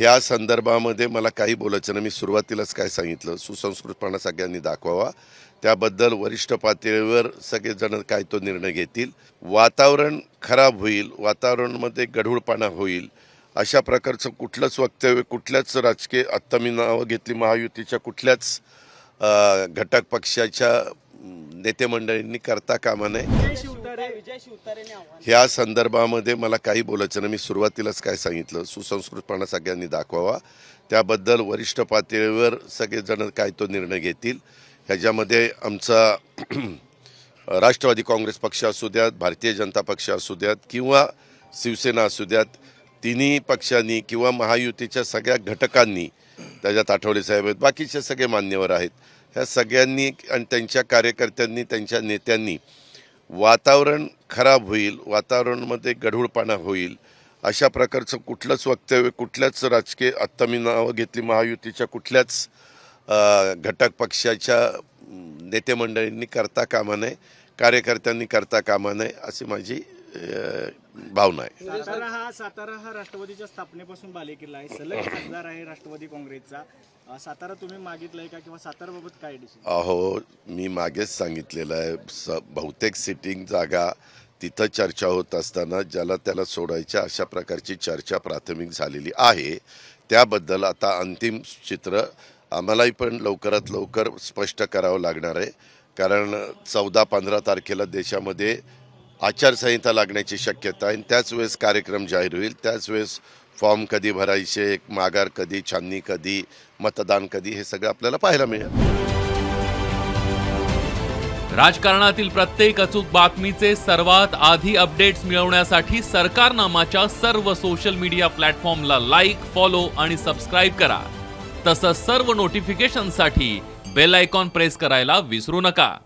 ह्या संदर्भामध्ये मला काही बोलायचं नाही. मी सुरुवातीलाच काय सांगितलं सुसंस्कृतपणा सगळ्यांनी दाखवावा. त्याबद्दल वरिष्ठ पातळीवर सगळेजण काय तो निर्णय घेतील. वातावरण खराब होईल वातावरणामध्ये गढूळपणा होईल. अशा प्रकारचं कुठलंच वक्तव्य कुठल्याच राजकीय आत्ता मी नावं घेतली महायुतीच्या कुठल्याच घटक पक्षाच्या नेते मंडळींनी करता कामा नये. ह्या संदर्भामध्ये मला काही बोलायचं नाही. मी सुरुवातीलाच काय सांगितलं सुसंस्कृतपणा सगळ्यांनी दाखवावा. त्याबद्दल वरिष्ठ पातळीवर सगळेजण काय तो निर्णय घेतील ह्याच्यामध्ये आमचा राष्ट्रवादी काँग्रेस पक्ष असू द्यात भारतीय जनता पक्ष असू द्यात किंवा शिवसेना असू द्यात तिन्ही पक्षांनी किंवा महायुतीच्या सगळ्या घटकांनी त्याच्यात आठवले साहेब आहेत. बाकीचे सगळे मान्यवर आहेत. ह्या सगळ्यांनी आणि त्यांच्या कार्यकर्त्यांनी त्यांच्या नेत्यांनी वातावरण खराब होईल वातावरणामध्ये गढूळपणा होईल अशा प्रकारचं कुठलंच वक्तव्य कुठल्याच राजकीय आत्ता मी नावं घेतली महायुतीच्या कुठल्याच घटक पक्षाच्या नेतेमंडळींनी करता कामा नये कार्यकर्त्यांनी करता कामा नये अशी माझी भावना आहे. सातारा हा सातारा हा राष्ट्रवादीच्या स्थापनेपासून बालेकिल्ला आहे. सलग खासदार आहे राष्ट्रवादी काँग्रेसचा. सातारा तुम्ही मागितलंय का किंवा साताराबाबत काय डिसिजन अहो मी मागेच सांगितलेलं आहे. स बहुतेक सिटिंग जागा तिथं चर्चा होत असताना ज्याला त्याला सोडायच्या अशा प्रकारची चर्चा प्राथमिक झालेली आहे. त्याबद्दल आता अंतिम चित्र आम्हालाही पण लवकरात लवकर स्पष्ट करावं लागणार आहे. कारण चौदा पंधरा तारखेला देशामध्ये आचारसंहिता लागण्याची शक्यता आहे. आणि त्याच वेळेस कार्यक्रम जाहीर होईल. त्याच वेळेस फॉर्म कधी भरायचे माघार कधी छाननी कधी मतदान कधी हे सगळं आपल्याला पाहायला मिळेल. राजकारणातील प्रत्येक अचूक बातमीचे सर्वात आधी अपडेट्स मिळवण्यासाठी सरकारनामाच्या सर्व सोशल मीडिया प्लॅटफॉर्मला लाईक फॉलो आणि सबस्क्राईब करा. तसंच सर्व नोटिफिकेशनसाठी बेल आयकॉन प्रेस करायला विसरू नका.